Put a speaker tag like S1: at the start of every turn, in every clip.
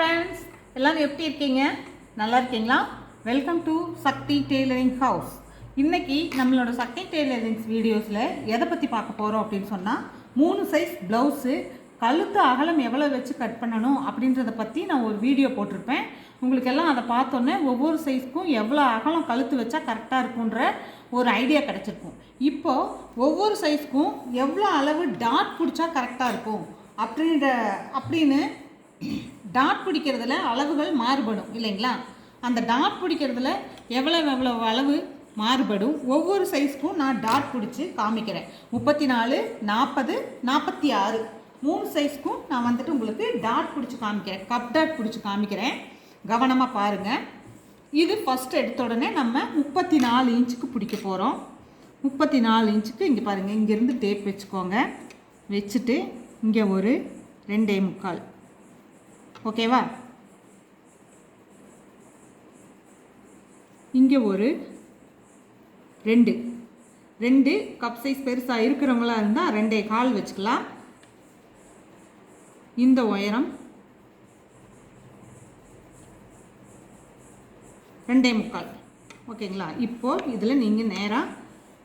S1: friends எல்லாம் எப்படி இருக்கீங்க நல்லா இருக்கீங்களா welcome to Shakti tailoring house இன்றைக்கி நம்மளோட சக்தி டெய்லரிங்ஸ் வீடியோஸில் எதை பற்றி பார்க்க போகிறோம் அப்படின்னு சொன்னால் மூணு சைஸ் ப்ளவுஸு கழுத்து அகலம் எவ்வளோ வச்சு கட் பண்ணணும் அப்படின்றத பற்றி நான் ஒரு வீடியோ போட்டிருப்பேன் உங்களுக்கு எல்லாம் அதை பார்த்தோன்னே ஒவ்வொரு சைஸ்க்கும் எவ்வளோ அகலம் கழுத்து வச்சா கரெக்டாக இருக்குன்ற ஒரு ஐடியா கிடச்சிருக்கும் இப்போது ஒவ்வொரு சைஸ்க்கும் எவ்வளோ அளவு டாட் பிடிச்சா கரெக்டாக இருக்கும் அப்படின்ற அப்படின்னு டாட் பிடிக்கிறதுல அளவுகள் மாறுபடும் இல்லைங்களா அந்த டாட் பிடிக்கிறதுல எவ்வளோ எவ்வளோ அளவு மாறுபடும் ஒவ்வொரு சைஸ்க்கும் நான் டாட் பிடிச்சி காமிக்கிறேன் முப்பத்தி நாலு நாற்பது நாற்பத்தி ஆறு மூணு சைஸ்க்கும் நான் வந்துட்டு உங்களுக்கு டாட் பிடிச்சி காமிக்கிறேன் கப் டாட் பிடிச்சி காமிக்கிறேன் கவனமாக பாருங்கள் இது ஃபஸ்ட் எடுத்த உடனே நம்ம முப்பத்தி நாலு இன்ச்சுக்கு பிடிக்க போகிறோம் முப்பத்தி நாலு இன்ச்சுக்கு இங்கே பாருங்கள் இங்கேருந்து டேப் வச்சுக்கோங்க வச்சுட்டு இங்கே ஒரு ரெண்டே முக்கால் ஓகேவா இங்கே ஒரு ரெண்டு ரெண்டு கப் சைஸ் பெருசாக இருக்கிறவங்களா இருந்தால் ரெண்டே கால் வச்சுக்கலாம் இந்த உயரம் ரெண்டே முக்கால் ஓகேங்களா இப்போது இதில் நீங்கள் நேராக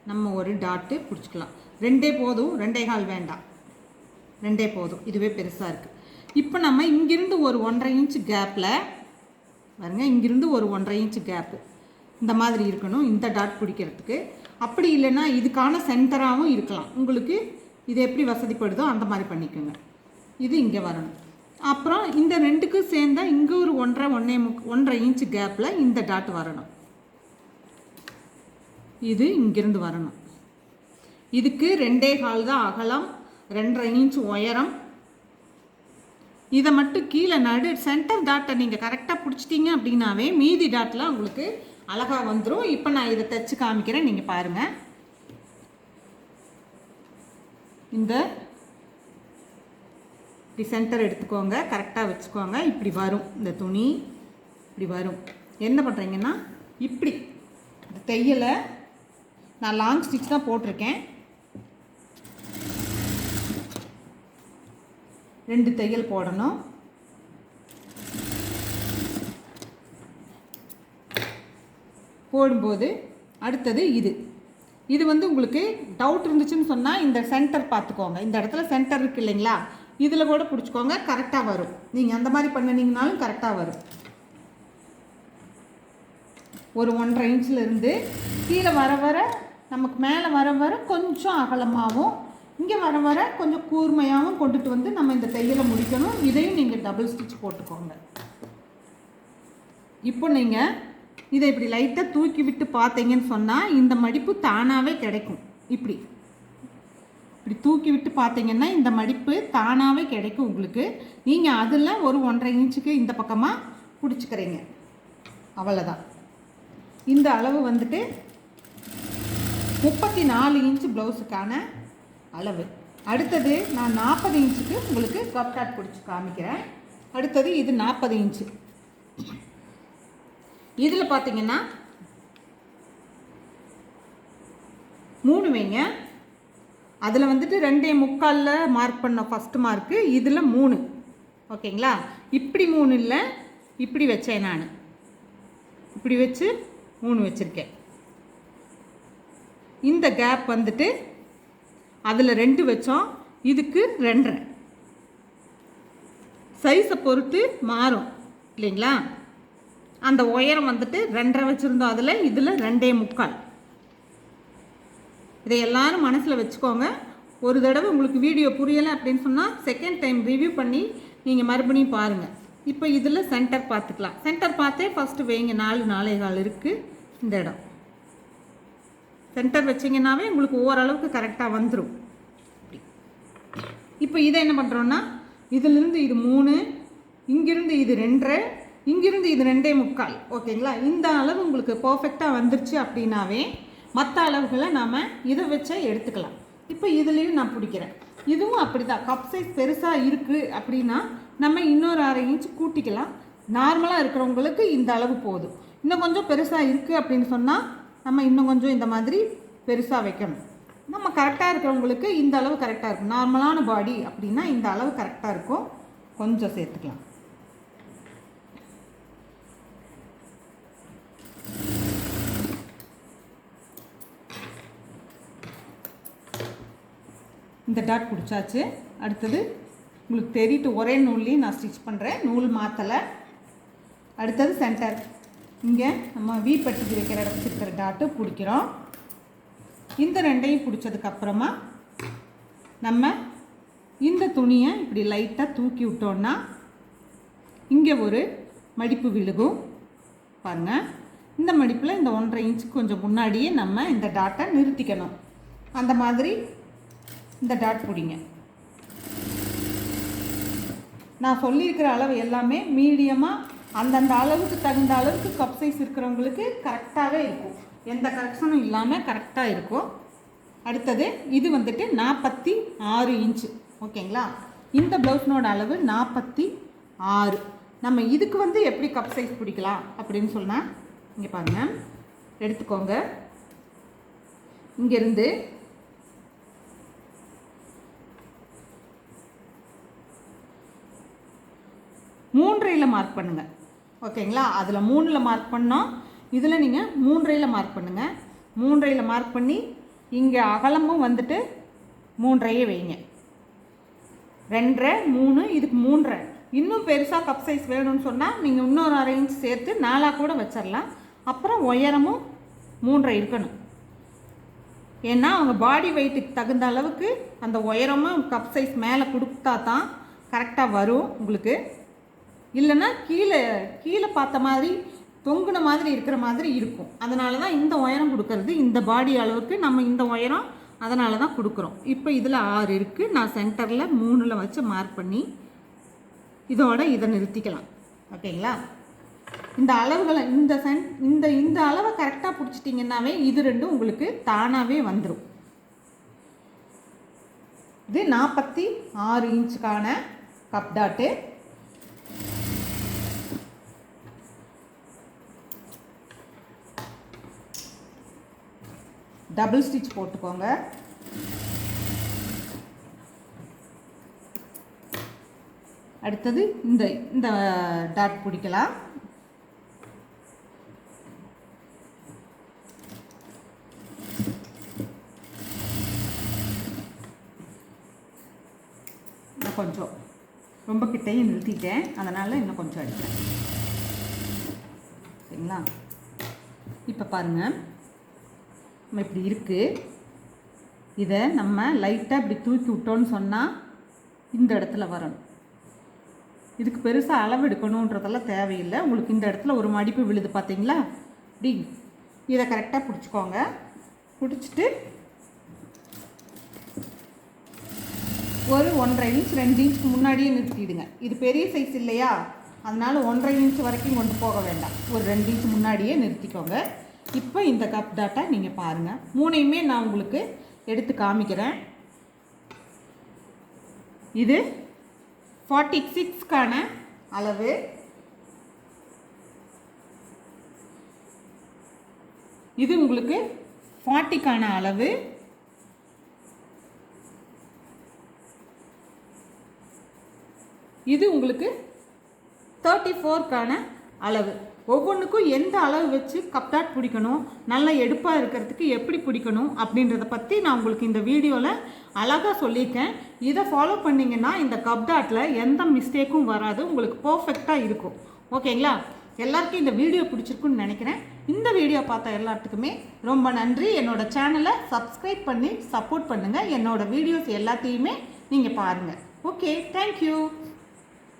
S1: நம்ம ஒரு டாட்டு பிடிச்சிக்கலாம் ரெண்டே போதும் ரெண்டே கால் வேண்டாம் ரெண்டே போதும் இதுவே பெருசாக இருக்குது இப்போ நம்ம இங்கிருந்து ஒரு ஒன்றரை இன்ச்சு கேப்பில் பாருங்கள் இங்கிருந்து ஒரு ஒன்றரை இன்ச்சு கேப்பு இந்த மாதிரி இருக்கணும் இந்த டாட் பிடிக்கிறதுக்கு அப்படி இல்லைன்னா இதுக்கான சென்டராகவும் இருக்கலாம் உங்களுக்கு இது எப்படி வசதிப்படுதோ அந்த மாதிரி பண்ணிக்கோங்க இது இங்கே வரணும் அப்புறம் இந்த ரெண்டுக்கும் சேர்ந்தால் இங்கே ஒரு ஒன்றரை ஒன்றே முக் ஒன்றரை இன்ச்சு கேப்பில் இந்த டாட் வரணும் இது இங்கிருந்து வரணும் இதுக்கு ரெண்டே கால் தான் அகலம் ரெண்டரை இன்ச் உயரம் இதை மட்டும் கீழே நடு சென்டர் டாட்டை நீங்கள் கரெக்டாக பிடிச்சிட்டிங்க அப்படின்னாவே மீதி டாட்லாம் உங்களுக்கு அழகாக வந்துடும் இப்போ நான் இதை தைச்சி காமிக்கிறேன் நீங்கள் பாருங்கள் இந்த இப்படி சென்டர் எடுத்துக்கோங்க கரெக்டாக வச்சுக்கோங்க இப்படி வரும் இந்த துணி இப்படி வரும் என்ன பண்ணுறீங்கன்னா இப்படி தையலை நான் லாங் ஸ்டிச் தான் போட்டிருக்கேன் ரெண்டு தையல் போடணும் போடும்போது அடுத்தது இது இது வந்து உங்களுக்கு டவுட் இருந்துச்சுன்னு சொன்னால் இந்த சென்டர் பார்த்துக்கோங்க இந்த இடத்துல சென்டர் இருக்குது இல்லைங்களா இதில் கூட பிடிச்சிக்கோங்க கரெக்டாக வரும் நீங்கள் அந்த மாதிரி பண்ணினீங்கனாலும் கரெக்டாக வரும் ஒரு ஒன்றரை இன்ச்சில் கீழே வர வர நமக்கு மேலே வர வர கொஞ்சம் அகலமாகவும் இங்கே வர வர கொஞ்சம் கூர்மையாகவும் கொண்டுட்டு வந்து நம்ம இந்த தையலை முடிக்கணும் இதையும் நீங்கள் டபுள் ஸ்டிச் போட்டுக்கோங்க இப்போ நீங்கள் இதை இப்படி லைட்டாக தூக்கி விட்டு பார்த்தீங்கன்னு சொன்னால் இந்த மடிப்பு தானாகவே கிடைக்கும் இப்படி இப்படி தூக்கி விட்டு பார்த்தீங்கன்னா இந்த மடிப்பு தானாகவே கிடைக்கும் உங்களுக்கு நீங்கள் அதில் ஒரு ஒன்றரை இன்ச்சுக்கு இந்த பக்கமாக பிடிச்சிக்கிறீங்க அவ்வளோதான் இந்த அளவு வந்துட்டு முப்பத்தி நாலு இன்ச்சு ப்ளவுஸுக்கான அளவு அடுத்தது நான் நாற்பது இன்ச்சுக்கு உங்களுக்கு கப் பிடிச்சி காமிக்கிறேன் அடுத்தது இது நாற்பது இன்ச்சு இதில் பார்த்தீங்கன்னா மூணு வைங்க அதில் வந்துட்டு ரெண்டே முக்காலில் மார்க் பண்ண ஃபஸ்ட்டு மார்க்கு இதில் மூணு ஓகேங்களா இப்படி மூணு இல்லை இப்படி வச்சேன் நான் இப்படி வச்சு மூணு வச்சுருக்கேன் இந்த கேப் வந்துட்டு அதில் ரெண்டு வச்சோம் இதுக்கு ரெண்டரை சைஸை பொறுத்து மாறும் இல்லைங்களா அந்த உயரம் வந்துட்டு ரெண்டரை வச்சுருந்தோம் அதில் இதில் ரெண்டே முக்கால் இதை எல்லோரும் மனசில் வச்சுக்கோங்க ஒரு தடவை உங்களுக்கு வீடியோ புரியலை அப்படின்னு சொன்னால் செகண்ட் டைம் ரிவ்யூ பண்ணி நீங்கள் மறுபடியும் பாருங்கள் இப்போ இதில் சென்டர் பார்த்துக்கலாம் சென்டர் பார்த்தே ஃபஸ்ட்டு வேங்க நாலு நாளே கால் இருக்குது இந்த இடம் சென்டர் வச்சிங்கன்னாவே உங்களுக்கு ஓரளவுக்கு கரெக்டாக வந்துடும் இப்போ இதை என்ன பண்ணுறோன்னா இதிலிருந்து இது மூணு இங்கிருந்து இது ரெண்டரை இங்கிருந்து இது ரெண்டே முக்கால் ஓகேங்களா இந்த அளவு உங்களுக்கு பர்ஃபெக்டாக வந்துருச்சு அப்படின்னாவே மற்ற அளவுகளை நாம் இதை வச்சே எடுத்துக்கலாம் இப்போ இதுலேயும் நான் பிடிக்கிறேன் இதுவும் அப்படி தான் கப் சைஸ் பெருசாக இருக்குது அப்படின்னா நம்ம இன்னொரு அரை இன்ச் கூட்டிக்கலாம் நார்மலாக இருக்கிறவங்களுக்கு இந்த அளவு போதும் இன்னும் கொஞ்சம் பெருசாக இருக்குது அப்படின்னு சொன்னால் நம்ம இன்னும் கொஞ்சம் இந்த மாதிரி பெருசாக வைக்கணும் நம்ம கரெக்டாக இருக்கிறவங்களுக்கு இந்த அளவு கரெக்டாக இருக்கும் நார்மலான பாடி அப்படின்னா இந்த அளவு கரெக்டாக இருக்கும் கொஞ்சம் சேர்த்துக்கலாம் இந்த டாட் பிடிச்சாச்சு அடுத்தது உங்களுக்கு தெரியிட்டு ஒரே நூல்லையும் நான் ஸ்டிச் பண்ணுறேன் நூல் மாற்றலை அடுத்தது சென்டர் இங்கே நம்ம வீ பட்டிக்கு வைக்கிற இடத்துல இருக்கிற டாட்டு பிடிக்கிறோம் இந்த ரெண்டையும் பிடிச்சதுக்கப்புறமா நம்ம இந்த துணியை இப்படி லைட்டாக தூக்கி விட்டோன்னா இங்கே ஒரு மடிப்பு விழுகும் பாருங்கள் இந்த மடிப்பில் இந்த ஒன்றரை இன்ச்சு கொஞ்சம் முன்னாடியே நம்ம இந்த டாட்டை நிறுத்திக்கணும் அந்த மாதிரி இந்த டாட் பிடிங்க நான் சொல்லியிருக்கிற அளவு எல்லாமே மீடியமாக அந்தந்த அளவுக்கு தகுந்த அளவுக்கு கப் சைஸ் இருக்கிறவங்களுக்கு கரெக்டாகவே இருக்கும் எந்த கரெக்ஷனும் இல்லாமல் கரெக்டாக இருக்கும் அடுத்தது இது வந்துட்டு நாற்பத்தி ஆறு இன்ச்சு ஓகேங்களா இந்த ப்ளவுஸ்னோட அளவு நாற்பத்தி ஆறு நம்ம இதுக்கு வந்து எப்படி கப் சைஸ் பிடிக்கலாம் அப்படின்னு சொன்னால் இங்கே பாருங்கள் எடுத்துக்கோங்க இங்கேருந்து மூன்றையில் மார்க் பண்ணுங்கள் ஓகேங்களா அதில் மூணில் மார்க் பண்ணோம் இதில் நீங்கள் மூன்றையில் மார்க் பண்ணுங்கள் மூன்றையில் மார்க் பண்ணி இங்கே அகலமும் வந்துட்டு மூன்றையே வைங்க ரெண்டரை மூணு இதுக்கு மூன்றரை இன்னும் பெருசாக கப் சைஸ் வேணும்னு சொன்னால் நீங்கள் இன்னொரு அரை இன்ச் சேர்த்து நாலாக கூட வச்சிடலாம் அப்புறம் உயரமும் மூன்றரை இருக்கணும் ஏன்னா அவங்க பாடி வெயிட்டுக்கு தகுந்த அளவுக்கு அந்த உயரமும் கப் சைஸ் மேலே கொடுத்தா தான் கரெக்டாக வரும் உங்களுக்கு இல்லைன்னா கீழே கீழே பார்த்த மாதிரி தொங்குன மாதிரி இருக்கிற மாதிரி இருக்கும் அதனால தான் இந்த உயரம் கொடுக்கறது இந்த பாடி அளவுக்கு நம்ம இந்த உயரம் அதனால தான் கொடுக்குறோம் இப்போ இதில் ஆறு இருக்குது நான் சென்டரில் மூணில் வச்சு மார்க் பண்ணி இதோட இதை நிறுத்திக்கலாம் ஓகேங்களா இந்த அளவுகளை இந்த சென் இந்த இந்த அளவை கரெக்டாக பிடிச்சிட்டிங்கன்னாவே இது ரெண்டும் உங்களுக்கு தானாகவே வந்துடும் இது நாற்பத்தி ஆறு இன்ச்சுக்கான கப்டாட்டு டபுள் ஸ்டிச் போட்டுக்கோங்க அடுத்தது இந்த இந்த டாட் பிடிக்கலாம் கொஞ்சம் ரொம்ப கிட்டையும் நிறுத்திட்டேன் அதனால் இன்னும் கொஞ்சம் அடிக்கிறேன் சரிங்களா இப்போ பாருங்கள் நம்ம இப்படி இருக்குது இதை நம்ம லைட்டாக இப்படி தூக்கி விட்டோன்னு சொன்னால் இந்த இடத்துல வரணும் இதுக்கு பெருசாக அளவு எடுக்கணுன்றதெல்லாம் தேவையில்லை உங்களுக்கு இந்த இடத்துல ஒரு மடிப்பு விழுது பார்த்தீங்களா இப்படி இதை கரெக்டாக பிடிச்சிக்கோங்க பிடிச்சிட்டு ஒரு ஒன்றரை இன்ச் ரெண்டு இன்ச்சுக்கு முன்னாடியே நிறுத்திடுங்க இது பெரிய சைஸ் இல்லையா அதனால் ஒன்றரை இன்ச் வரைக்கும் கொண்டு போக வேண்டாம் ஒரு ரெண்டு இன்ச் முன்னாடியே நிறுத்திக்கோங்க இப்போ இந்த கப் டாட்டா நீங்கள் பாருங்கள் மூணையுமே நான் உங்களுக்கு எடுத்து காமிக்கிறேன் இது ஃபார்ட்டி சிக்ஸ்க்கான அளவு இது உங்களுக்கு ஃபார்ட்டிக்கான அளவு இது உங்களுக்கு தேர்ட்டி ஃபோர்க்கான அளவு ஒவ்வொன்றுக்கும் எந்த அளவு வச்சு கப்தாட் பிடிக்கணும் நல்லா எடுப்பாக இருக்கிறதுக்கு எப்படி பிடிக்கணும் அப்படின்றத பற்றி நான் உங்களுக்கு இந்த வீடியோவில் அழகாக சொல்லியிருக்கேன் இதை ஃபாலோ பண்ணிங்கன்னா இந்த கப்தாட்டில் எந்த மிஸ்டேக்கும் வராது உங்களுக்கு பர்ஃபெக்டாக இருக்கும் ஓகேங்களா எல்லாருக்கும் இந்த வீடியோ பிடிச்சிருக்குன்னு நினைக்கிறேன் இந்த வீடியோ பார்த்த எல்லாத்துக்குமே ரொம்ப நன்றி என்னோடய சேனலை சப்ஸ்கிரைப் பண்ணி சப்போர்ட் பண்ணுங்கள் என்னோடய வீடியோஸ் எல்லாத்தையுமே நீங்கள் பாருங்கள் ஓகே தேங்க்யூ